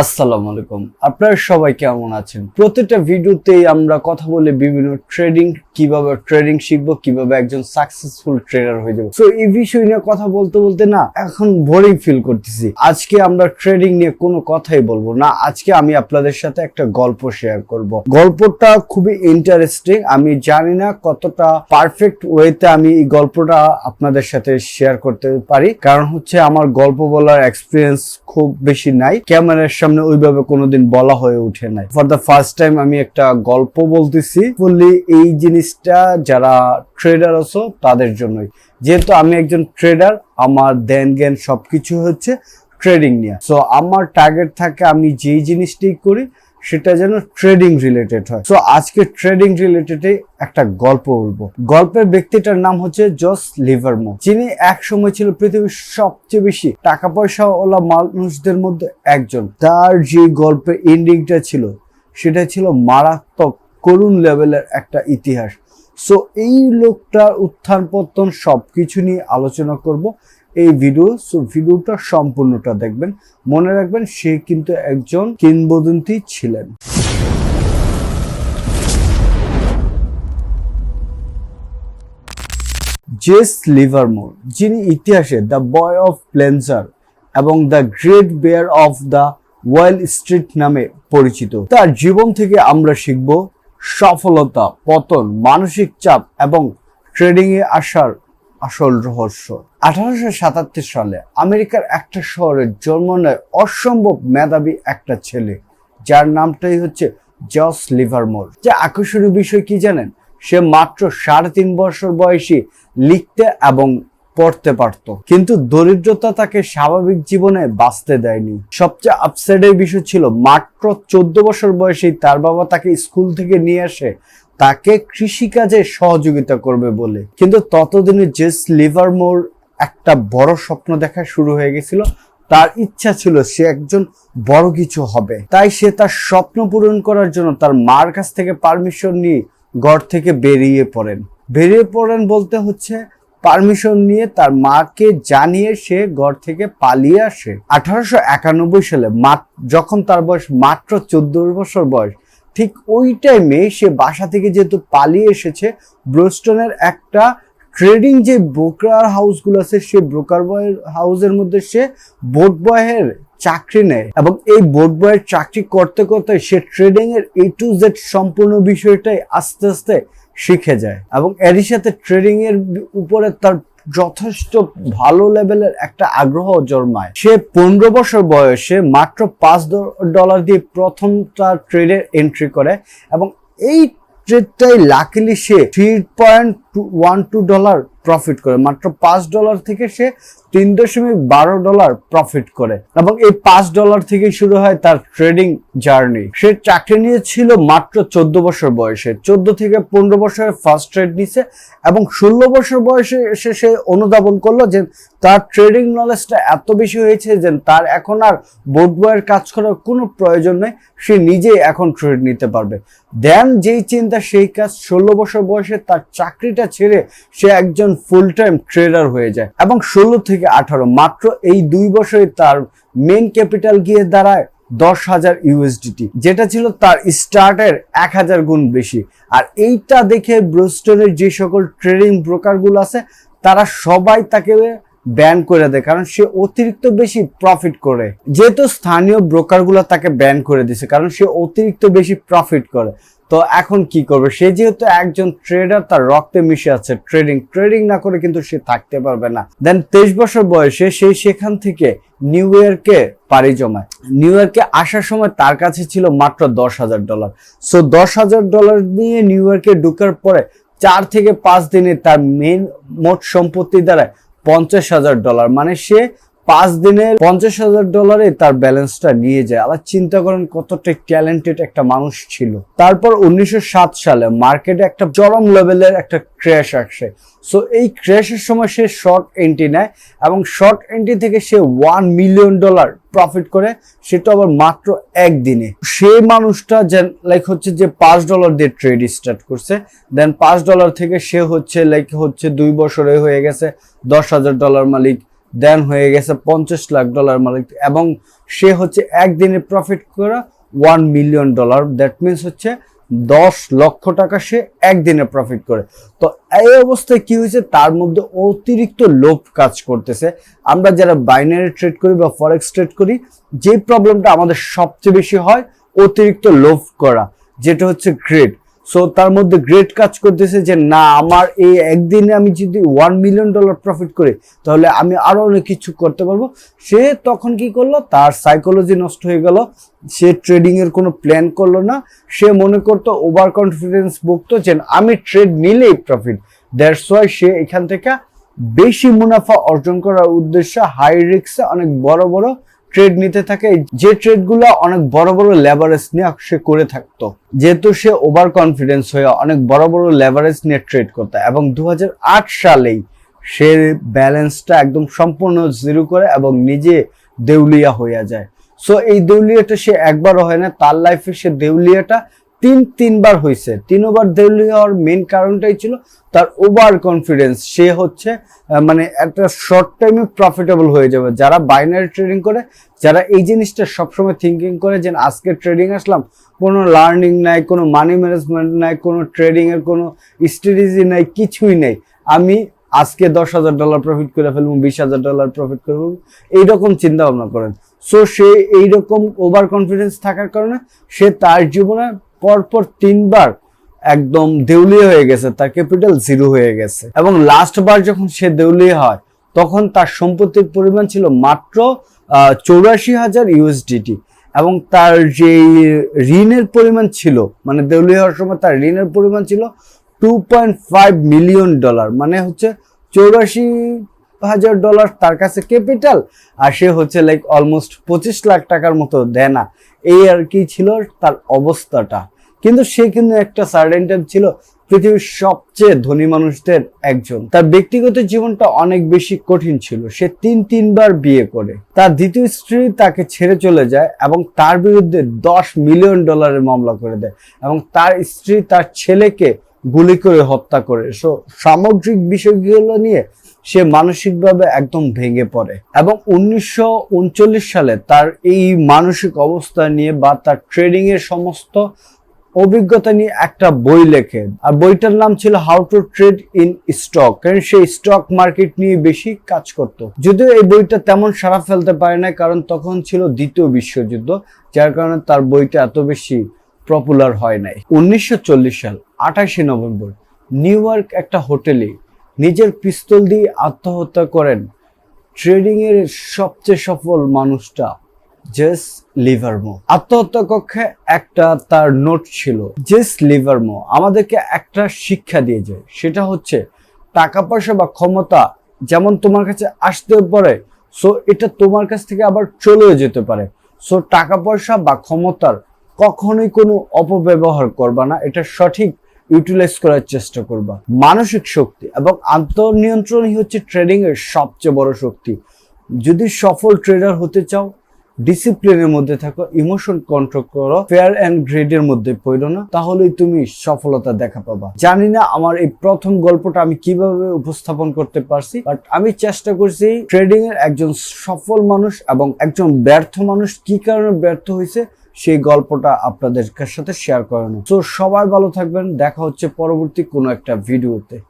আসসালামু আলাইকুম। আপনারা সবাই কেমন আছেন? প্রতিটা ভিডিওতেই আমরা কথা বলে বিভিন্ন ট্রেডিং কীভাবে ট্রেডিং শিখব, কীভাবে একজন সাকসেসফুল ট্রেডার হয়ে যাব। তো এই বিষয় নিয়ে কথা বলতে বলতে না, এখন বোরিং ফিল করতেছি। আজকে আমরা ট্রেডিং নিয়ে কোনো কথাই বলব না। আজকে আমি আপনাদের সাথে একটা গল্প শেয়ার করব। গল্পটা খুবই ইন্টারেস্টিং আমি জানি না কতটা পারফেক্ট ওয়েতে আমি এই গল্পটা আপনাদের সাথে শেয়ার করতে পারি। কারণ হচ্ছে আমার গল্প বলার এক্সপিরিয়েন্স খুব বেশি নাই। ক্যামেরার সামনে ওইভাবে কোনোদিন বলা হয়ে উঠে নাই। ফর দ্য ফার্স্ট টাইম আমি একটা গল্প বলতেছি। বললি এই জিনিসটা যারা ট্রেডার আছো, তাদের জন্যই। যেহেতু আমি একজন ট্রেডার আমার দেন জ্ঞান সবকিছু হচ্ছে ট্রেডিং নিয়ে। সো আমার টার্গেট থাকে আমি যেই জিনিসটি করি সেটা যেন ট্রেডিং রিলেটেড হয়। সো আজকে ট্রেডিং রিলেটেড একটা গল্প বলব। গল্পের ব্যক্তিটার নাম হচ্ছে জস লিভারমো। যিনি এক সময় ছিল পৃথিবীর সবচেয়ে বেশি টাকা পয়সা ওলা মানুষদের মধ্যে একজন। তার যে গল্পের এন্ডিংটা ছিল, সেটা ছিল মারাত্মক করুণ লেভেলের একটা ইতিহাস। সো এই লোকটার উত্থান পতন সবকিছু নিয়ে আলোচনা করব। এই ভিডিও সো ভিডিওটা সম্পূর্ণটা দেখবেন। মনে রাখবেন সে কিন্তু একজন কিংবদন্তি ছিলেন। জেস লিভারমোর, যিনি ইতিহাসে দ্য বয় অফ প্লেন্সার এবং the great bear of the wild street নামে পরিচিত। তার জীবন থেকে আমরা শিখব সফলতা, পতন, মানসিক চাপ এবং ট্রেডিং এ আসার আসল রহস্য। আঠারোশো সাতাত্তর সালে আমেরিকার একটা শহরে জন্ম নেয় অসম্ভব মেধাবী একটা ছেলে, যার নামটাই হচ্ছে জস লিভারমোর। যে আকর্ষণীয় বিষয় কি জানেন? সে মাত্র সাড়ে তিন বছর বয়সী, লিখতে এবং পড়তে পারত। কিন্তু দরিদ্রতা তাকে স্বাভাবিক জীবনে বাঁচতে দেয়নি। সবচেয়ে আপসাইডের বিষয় ছিল, মাত্র চোদ্দ বছর বয়সেই তার বাবা তাকে স্কুল থেকে নিয়ে আসে তাকে কৃষিকাজে সহযোগিতা করবে বলে। কিন্তু ততদিনে জেস লিভারমোর একটা বড় স্বপ্ন দেখা শুরু হয়ে গেছিল। তার ইচ্ছা ছিল সে একজন বড় কিছু হবে। তাই সে তার স্বপ্ন পূরণ করার জন্য তার মার কাছ থেকে পারমিশন নিয়ে ঘর থেকে বেরিয়ে পড়েন। বেরিয়ে পড়েন বলতে হচ্ছে পারমিশন নিয়ে তার মাকে জানিয়ে সে ঘর থেকে পালিয়ে আসে। আঠারোশো একানব্বই সালে যখন তার বয়স মাত্র চোদ্দ বছর বয়স ঠিক ওই টাইমে সে বাসা থেকে যেহেতু পালিয়ে এসেছে ব্রোস্টনের একটা ট্রেডিং যে ব্রোকার হাউসগুলো আছে, সে ব্রোকার বয় হাউসের মধ্যে সে বোট বয়ের চাকরি নেয়। এবং এই বোট বয়ের চাকরি করতে করতে সে ট্রেডিং এর এ টু জেড সম্পূর্ণ বিষয়টাই আস্তে আস্তে শিখে যায়। এবং এরই সাথে ট্রেডিং এর উপরে তার যথেষ্ট ভালো লেভেলের একটা আগ্রহ জন্মায়। সে পনেরো বছর বয়সে মাত্র পাঁচ ডলার দিয়ে প্রথমটা তার ট্রেডের এন্ট্রি করে এবং এই ট্রেডটাই লাকিলি সে three point one two dollar profit করে। মাত্র পাঁচ ডলার থেকে সে তিন দশমিক বারো ডলার প্রফিট করে। এবং এই পাঁচ ডলার থেকে শুরু হয় তার ট্রেডিং জার্নি সে চাকরি নিয়েছিল মাত্র চোদ্দ বছর বয়সে। চোদ্দ থেকে পনেরো বছরে ফার্স্ট ট্রেড নিছে এবং ষোলো বছর বয়সে এসে সে অনুধাবন করল যে তার ট্রেডিং নলেজটা এত বেশি হয়েছে যে তার এখন আর বোর্ড বয়ের কাজ করার কোনো প্রয়োজন নেই। সে নিজেই এখন ট্রেড নিতে পারবে। দেন যেই চিন্তা, সেই কাজ ষোলো বছর বয়সে তার চাকরিটা ছেড়ে সে একজন ফুল টাইম ট্রেডার হয়ে যায়। এবং ষোলো থেকে আঠারো, মাত্র এই দুই বছরে তার মেন ক্যাপিটাল গিয়ে দাঁড়ায় দশ হাজার ইউএসডিটি যেটা ছিল তার স্টার্টের এক হাজার গুণ বেশি। আর এইটা দেখে ব্রোস্টনের যে সকল ট্রেডিং ব্রোকারগুলো আছে, তারা সবাই তাকে ব্যান করে দেয়, কারণ সে অতিরিক্ত বেশি প্রফিট করে। যেহেতু স্থানীয় ব্রোকারগুলো তাকে ব্যান করে দিছে কারণ সে অতিরিক্ত বেশি প্রফিট করে। তো এখন কি করবে? সে যেহেতু একজন ট্রেডার তার রক্তে মিশে আছে ট্রেডিং ট্রেডিং না করে কিন্তু সে থাকতে পারবে না। দেন তেইশ বছর বয়সে সে সেখান থেকে নিউ ইয়র্কে পাড়ি জমায়। নিউ ইয়র্কে আসার সময় তার কাছে ছিল মাত্র দশ হাজার ডলার সো দশ হাজার ডলার নিয়ে নিউ ইয়র্কে ঢুকার পরে চার থেকে পাঁচ দিনে তার মেন মোট সম্পত্তি দ্বারা পঞ্চাশ হাজার ডলার মানে সে পাঁচ দিনের পঞ্চাশ হাজার ডলারে তার ব্যালেন্সটা নিয়ে যায়। আবার চিন্তা করেন কতটা ট্যালেন্টেড একটা মানুষ ছিল। তারপর উনিশশো সাত সালে মার্কেটে একটা চরম লেভেলের একটা ক্র্যাশ আসে। সো এই ক্র্যাশের সময় সে শর্ট এন্ট্রি নেয় এবং শর্ট এন্ট্রি থেকে সে ওয়ান মিলিয়ন ডলার প্রফিট করে। সেটা আবার মাত্র একদিনে। সেই মানুষটা লাইক হচ্ছে যে পাঁচ ডলার দিয়ে ট্রেড স্টার্ট করছে। দেন পাঁচ ডলার থেকে সে হচ্ছে লাইক হচ্ছে দুই বছরে হয়ে গেছে। দশ হাজার ডলার মালিক দেন হয়ে গেছে পঞ্চাশ লাখ ডলার মালিক। এবং সে হচ্ছে একদিনে প্রফিট করা one million dollar that means হচ্ছে দশ লক্ষ টাকা সে একদিনে প্রফিট করে। তো এই অবস্থায় কি হয়েছে? তার মধ্যে অতিরিক্ত লোভ কাজ করতেছে। আমরা যারা বাইনারি ট্রেড করি বা ফরেক্স ট্রেড করি যে প্রবলেমটা আমাদের সবচেয়ে বেশি হয়, অতিরিক্ত লোভ করা, যেটা হচ্ছে গ্রেড সো তার মধ্যে গ্রেট কাজ করতেছে যে, না, আমার এই একদিনে আমি যদি ওয়ান মিলিয়ন ডলার প্রফিট করি, তাহলে আমি আরও অনেক কিছু করতে পারব। সে তখন কি করল? তার সাইকোলজি নষ্ট হয়ে গেল। সে ট্রেডিং এর কোনো প্ল্যান করল না। সে মনে করতো ওভার কনফিডেন্স ভুগতো যে, আমি ট্রেড নিলেই প্রফিট দ্যাটস ওয়াই সে এখান থেকে বেশি মুনাফা অর্জন করার উদ্দেশ্যে হাই রিক্সে অনেক বড় বড় ট্রেড নিতে থাকে, যে ট্রেডগুলো অনেক বড় বড় লেভারেজ নিয়ে সে করে থাকতো। যেহেতু সে ওভার কনফিডেন্স হয়ে অনেক বড় বড় লেভারেজ নিয়ে ট্রেড করতো এবং দু হাজার আট সালেই সে ব্যালেন্সটা একদম সম্পূর্ণ জিরো করে এবং নিজে দেউলিয়া হইয়া যায়। সো এই দেউলিয়াটা সে একবারও হয় না, তার লাইফে সে দেউলিয়াটা তিন তিনবার হয়েছে। তিন ওভার দেউলিয়া হওয়ার মেন কারণটাই ছিল তার ওভার কনফিডেন্স সে হচ্ছে মানে একটা শর্ট টাইমে প্রফিটেবল হয়ে যাবে। যারা বাইনারি ট্রেডিং করে, যারা এই জিনিসটা সবসময় থিঙ্কিং করে যে আজকে ট্রেডিং আসলাম, কোনো লার্নিং নাই, কোনো মানি ম্যানেজমেন্ট নাই, কোনো ট্রেডিংয়ের কোনো স্ট্র্যাটেজি নাই, কিছুই নেই। আমি আজকে দশ হাজার ডলার প্রফিট করে ফেলব, বিশ হাজার ডলার প্রফিট করে ফেলব, এইরকম চিন্তা ভাবনা করেন। সো সে এইরকম ওভার কনফিডেন্স থাকার কারণে সে তার জীবনে পরপর তিনবার একদম দেউলিয়া হয়ে গেছে, তার ক্যাপিটাল জিরো হয়ে গেছে। এবং লাস্টবার যখন সে দেউলিয়া হয়, তখন তার সম্পত্তির পরিমাণ ছিল মাত্র চৌরাশি হাজার ইউএসডিটি এবং তার যে ঋণের পরিমাণ ছিল মানে দেউলিয়া হওয়ার সময় তার ঋণের পরিমাণ ছিল two point five million dollar মানে হচ্ছে চৌরাশি হাজার ডলার তার কাছে ক্যাপিটাল আর সে হচ্ছে লাইক অলমোস্ট পঁচিশ লাখ টাকার মতো দেনা। এই আর কি ছিল তার অবস্থাটা। কিন্তু সে কিন্তু একটা সার্টেন টাইম ছিল, পৃথিবীর সবচেয়ে ধনী মানুষদের একজন। তার ব্যক্তিগত জীবনটা অনেক বেশি কঠিন ছিল। সে তিন, তিনবার বিয়ে করে। তার দ্বিতীয় স্ত্রী তাকে ছেড়ে চলে যায় এবং তার বিরুদ্ধে দশ মিলিয়ন ডলারের মামলা করে দেয় এবং তার স্ত্রী তার ছেলেকে গুলি করে হত্যা করে। সো, সামগ্রিক বিষয়গুলো নিয়ে সে মানসিকভাবে একদম ভেঙে পড়ে এবং উনিশশো উনচল্লিশ সালে তার এই মানসিক অবস্থা নিয়ে বা তার ট্রেডিং এর সমস্ত অভিজ্ঞতা নিয়ে একটা বই লেখেন। আর বইটার নাম ছিল how to trade in stock কারণ সে স্টক মার্কেট নিয়ে বেশি কাজ করত। যদিও এই বইটা তেমন সারা ফেলতে পারে না কারণ তখন ছিল দ্বিতীয় বিশ্বযুদ্ধ, যার কারণে তার বইটা এত বেশি পপুলার হয় নাই। উনিশশো চল্লিশ সাল, আঠাশে নভেম্বর, নিউ ইয়র্ক একটা হোটেলে নিজের পিস্তল দিয়ে আত্মহত্যা করেন। ট্রেডিং এর সবচেয়ে সফল মানুষটা জেস লিভারমো আত্মহত্যা কক্ষে একটা তার নোট ছিল জেস লিভারমো আমাদেরকে একটা শিক্ষা দিয়ে যায়। সেটা হচ্ছে টাকা পয়সা বা ক্ষমতা যেমন তোমার কাছে আসতে পারে সো এটা তোমার কাছ থেকে আবার চলেও যেতে পারে। সো টাকা পয়সা বা ক্ষমতার কখনোই কোনো অপব্যবহার করবা না, এটা সঠিক ইউটিলাইজ করার চেষ্টা করবা। মানসিক শক্তি এবং আত্মনিয়ন্ত্রণই হচ্ছে ট্রেডিং এর সবচেয়ে বড় শক্তি। যদি সফল ট্রেডার হতে চাও ডিসিপ্লিনের মধ্যে থাকো ইমোশন কন্ট্রোল করো ফেয়ার অ্যান্ড গ্রেডের মধ্যে পড়ো না, তাহলেই তুমি সফলতা দেখা পাবা। জানি না আমার এই প্রথম গল্পটা আমি কীভাবে উপস্থাপন করতে পারছি বাট আমি চেষ্টা করছি ট্রেডিং এর একজন সফল মানুষ এবং একজন ব্যর্থ মানুষ কি কারণে ব্যর্থ হয়েছে, সেই গল্পটা আপনাদের সাথে শেয়ার করানো। তো সবাই ভালো থাকবেন, দেখা হচ্ছে পরবর্তী কোনো একটা ভিডিওতে